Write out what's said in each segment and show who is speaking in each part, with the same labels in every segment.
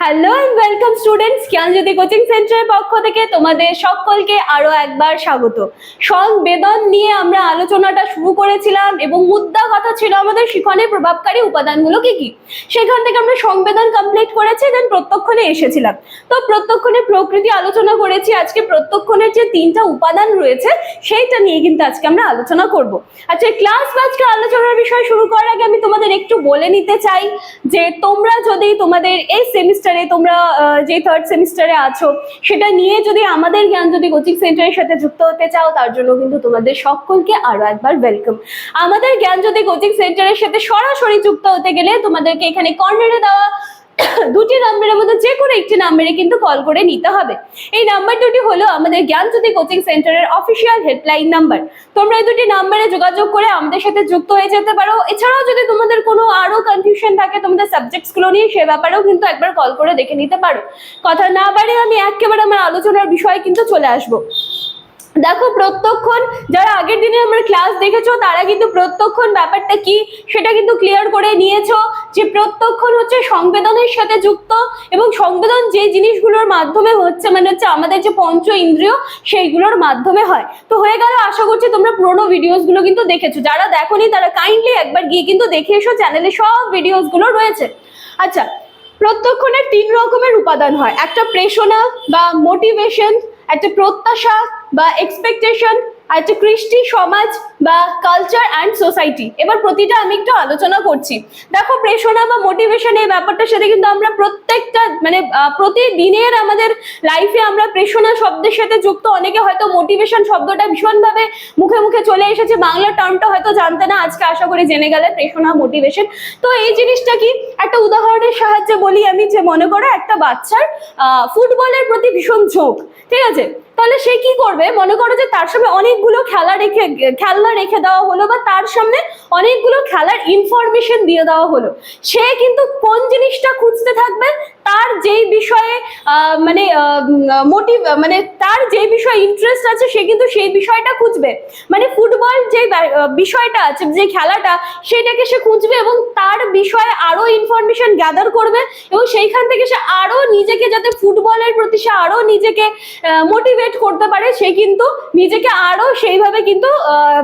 Speaker 1: Hello and welcome students Gyanjyoti coaching সেন্টারের পক্ষ থেকে তোমাদের সকলকে আরও একবার স্বাগত। সংবেদন নিয়ে আমরা আলোচনাটা শুরু করেছিলাম এবং মুদ্রা কথা ছিল আমাদের শিখনের প্রভাবকারী উপাদানগুলো কি? কি সেখান থেকে আমরা সংবেদন কমপ্লিট করেছি দেন প্রত্যক্ষণে এসেছিলাম। তো প্রত্যক্ষণের প্রকৃতি আলোচনা করেছি, আজকে প্রত্যক্ষণের যে তিনটা উপাদান রয়েছে, সেইটা নিয়ে কিন্তু আজকে আমরা আলোচনা করব। আচ্ছা ক্লাস বা আজকে আলোচনার বিষয় শুরু করার আগে আমি তোমাদের একটু বলে নিতে চাই যে তোমরা যদি তোমাদের এই সেমিস্টারে তোমরা যে থার্ড সেমিস্টারে আছো, সেটা নিয়ে যদি আমাদের জ্ঞান যদি কোচিং সেন্টারের সাথে যুক্ত হতে চাও, তার জন্য কিন্তু তোমাদের সকলকে আরও একবার ওয়েলকাম আমাদের জ্ঞান যদি কোচিং সেন্টারের সাথে সরাসরি যুক্ত হতে গেলে তোমাদেরকে এখানে কর্নারে দেওয়া দুটি নাম্বারের মধ্যে যে কোনো একটি নাম্বারে কিন্তু কল করে নিতে হবে। এই নাম্বার দুটি হলো আমাদের Gyanjyoti coaching centre official helpline number তোমরা এই দুটি নাম্বারে যোগাযোগ করে আমাদের সাথে যুক্ত হয়ে যেতে পারো। এছাড়াও যদি তোমাদের কোনো আরও কনফিউশন থাকে, তোমাদের সাবজেক্টসগুলো নিয়ে সে ব্যাপারেও কিন্তু একবার কল করে দেখে নিতে পারো। কথা না বাড়িয়ে আমি একেবারে আমার আলোচনার বিষয়ে কিন্তু চলে আসব। দেখো প্রত্যক্ষণ, যারা আগের দিনে আমরা ক্লাস দেখেছ, তারা কিন্তু প্রত্যক্ষণ ব্যাপারটা কি, সেটা কিন্তু ক্লিয়ার করে নিয়েছো যে প্রত্যক্ষণ হচ্ছে সংবেদনের সাথে যুক্ত এবং সংবেদন যে জিনিসগুলোর মাধ্যমে হচ্ছে মানে হচ্ছে আমাদের যে পঞ্চ ইন্দ্রিয়, সেইগুলোর মাধ্যমে হয়। তো হয়ে গেল, আশা করছি তোমরা পুরোনো ভিডিওসগুলো কিন্তু দেখেছ। যারা দেখোনি, তারা কাইন্ডলি একবার গিয়ে কিন্তু দেখে এসো চ্যানেলে সব ভিডিওসগুলো রয়েছে। আচ্ছা প্রত্যক্ষণের তিন রকমের উপাদান হয়। একটা প্রেষণা বা মোটিভেশন একটা প্রত্যাশা বা এক্সপেকটেশন একটা কৃষ্টি, সমাজ বা কালচার অ্যান্ড সোসাইটি এবার প্রতিটা আমি একটু আলোচনা করছি। দেখো প্রেষণা বা মোটিভেশন এই ব্যাপারটার সাথে কিন্তু আমরা প্রত্যেকটা মানে প্রতিদিনের আমাদের লাইফে আমরা প্রেষণা শব্দের সাথে যুক্ত। অনেকে হয়তো মোটিভেশন শব্দটা ভীষণভাবে মুখে মুখে চলে এসেছে। বাংলা টার্মটা হয়তো জানতে না, আজকে আশা করি জেনে গেলে প্রেষণা মোটিভেশন তো এই জিনিসটা কি? একটা উদাহরণের সাহায্যে বলি আমি যে মনে করো একটা বাচ্চার ফুটবলের প্রতি ভীষণ ঝোঁক, ঠিক আছে? তাহলে সে কি করবে? মনে করো যে তার সামনে অনেকগুলো খেলা রেখে, খেলনা রেখে দেওয়া হলো বা তার সামনে অনেকগুলো খেলার ইনফরমেশন দিয়ে দেওয়া হলো। সে কিন্তু কোন জিনিসটা খুঁজতে থাকবে? তার যেই বিষয়ে মানে মোটিভ মানে তার যে বিষয়ে ইন্টারেস্ট আছে সে কিন্তু সেই বিষয়টা খুঁজবে। মানে ফুটবল যে বিষয়টা আছে, যে খেলাটা, সেটাকে সে খুঁজবে এবং তার বিষয়ে আরও ইনফরমেশন গ্যাদার করবে এবং সেইখান থেকে সে আরও নিজেকে যাতে ফুটবলের প্রতি সে আরও নিজেকে মোটিভেট করতে পারে, সে কিন্তু নিজেকে আরও সেইভাবে কিন্তু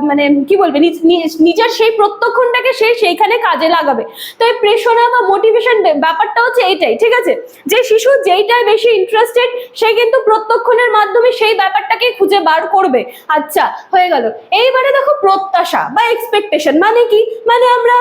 Speaker 1: মানে কি বলবে, নিজ- নিজ- নিজের সেই প্রত্যক্ষণটাকে সে সেইখানে কাজে লাগাবে। তো এই প্রেষণা বা মোটিভেশন ব্যাপারটা হচ্ছে এইটাই ঠিক আছে? যে শিশু যেইটাই বেশি ইন্টারেস্টেড সে কিন্তু প্রত্যক্ষণের মাধ্যমে সেই ব্যাপারটাকে খুঁজে বার করবে। আচ্ছা হয়ে গেল। এইবারে দেখো প্রত্যাশা বা এক্সপেকটেশন মানে কি? মানে আমরা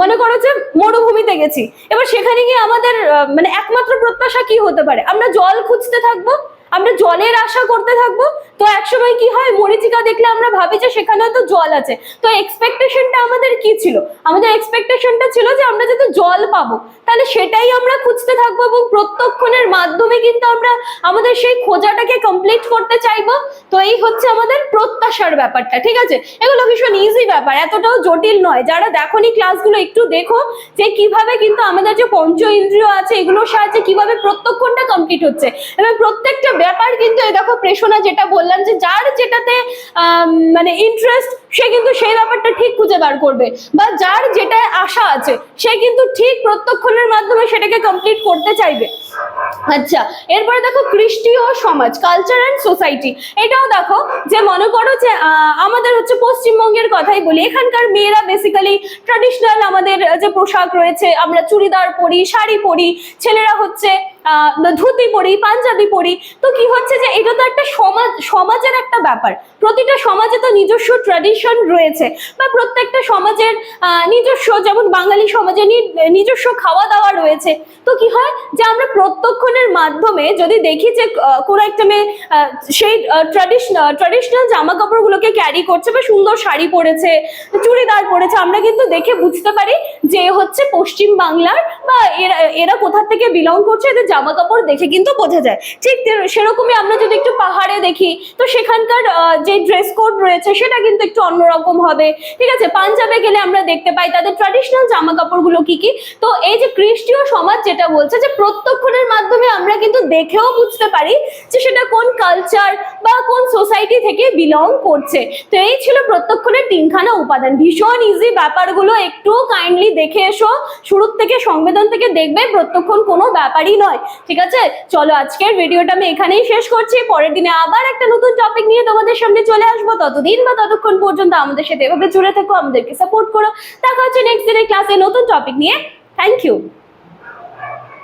Speaker 1: মনে করো যে মরুভূমিতে গেছি। এবার সেখানে গিয়ে আমাদের মানে একমাত্র প্রত্যাশা কি হতে পারে? আমরা জল খুঁজতে থাকব আমরা জলের আশা করতে থাকব? তো একসময় কি হয়, মরিচিকা দেখলে আমরা ভাবি যে সেখানে তো জল আছে। তো এক্সপেকটেশনটা আমাদের কি ছিল? আমাদের এক্সপেকটেশনটা ছিল যে আমরা যাতে জল পাবো। তাহলে সেটাই আমরা খুঁজতে থাকব এবং প্রত্যক্ষণের মাধ্যমে কিন্তু আমরা আমাদের সেই খোঁজাটাকে কমপ্লিট করতে চাইব। তো এই হচ্ছে আমাদের প্রত্যাশার ব্যাপারটা, ঠিক আছে? এগুলো ভীষণ ইজি ব্যাপার, এতটাও জটিল নয়। যারা দেখোনি ক্লাসগুলো একটু দেখো যে কীভাবে কিন্তু আমাদের যে পঞ্চ ইন্দ্রিয় আছে, এগুলোর সাহায্যে কীভাবে প্রত্যক্ষণটা কমপ্লিট হচ্ছে। এবং প্রত্যেকটা ব্যাপার কিন্তু এই দেখো প্রেষণা যেটা বললাম যে যার যেটাতে মানে ইন্টারেস্ট সে কিন্তু সেই ব্যাপারটা ঠিক খুঁজে বার করবে বা যার যেটা আশা আছে, সে কিন্তু ঠিক প্রত্যক্ষণের মাধ্যমে সেটাকে কমপ্লিট করতে চাইবে। আচ্ছা এরপরে দেখো কৃষ্টি ও সমাজ কালচার অ্যান্ড সোসাইটি এটাও দেখো যে মনে করো যে আমাদের হচ্ছে পশ্চিমবঙ্গের কথাই বলি। এখানকার মেয়েরা বেসিক্যালি ট্র্যাডিশনাল আমাদের যে পোশাক রয়েছে, আমরা চুড়িদার পরি, শাড়ি পরি, ছেলেরা হচ্ছে ধুতি পরি, পাঞ্জাবি পরি। তো কি হচ্ছে যে এটা তো একটা সমাজ, সমাজের একটা ব্যাপার। প্রতিটা সমাজে তো নিজস্ব ট্র্যাডিশন রয়েছে বা প্রত্যেকটা সমাজের নিজস্ব যেমন বাঙালি সমাজে নিজস্ব খাওয়া দাওয়া রয়েছে, তো কি হয় যে আমরা প্রত্যক্ষণের মাধ্যমে যদি দেখি যে কোনো একটা মেয়ে সেই ট্র্যাডিশনাল ট্র্যাডিশনাল জামা কাপড়গুলোকে ক্যারি করছে বা সুন্দর শাড়ি পরেছে, চুড়িদার পরেছে, আমরা কিন্তু দেখে বুঝতে পারি যে হচ্ছে পশ্চিম বাংলার বা এরা এরা কোথা থেকে বিলং করছে, এদের জামা কাপড় দেখে কিন্তু বোঝা যায়। ঠিক সেরকমই আমরা যদি একটু পাহাড়ে দেখি, তো সেখানকার যে ড্রেস কোড রয়েছে, সেটা কিন্তু একটু অন্যরকম হবে। ঠিক আছে? পাঞ্জাবে গেলে আমরা দেখতে পাই তাদের ট্র্যাডিশনাল জামা কাপড়গুলো কি কি? তো এই যে খ্রিস্টীয় সমাজ যেটা বলছে যে প্রত্যক্ষণের মাধ্যমে আমরা কিন্তু দেখেও বুঝতে পারি যে সেটা কোন কালচার বা কোন সোসাইটি থেকে বিলং করছে। তো এই ছিল প্রত্যক্ষণের তিনখানা উপাদান। ভীষণ ইজি ব্যাপারগুলো। একটু কাইন্ডলি দেখে এসো। শুরুর থেকে সংবেদন থেকে দেখবে প্রত্যক্ষণ কোনো ব্যাপারই নয়। ঠিক আছে? চলো আজকের ভিডিওটা আমি এখানেই শেষ করছি। পরের দিনে আবার একটা নতুন টপিক নিয়ে তোমাদের সামনে চলে আসব। ততদিন বা ততক্ষণ পর্যন্ত আমাদের সাথে এভাবে জুড়ে থেকো, আমাদেরকে সাপোর্ট করো। দেখা হচ্ছে নেক্সট দিনের ক্লাসে নতুন টপিক নিয়ে। Thank you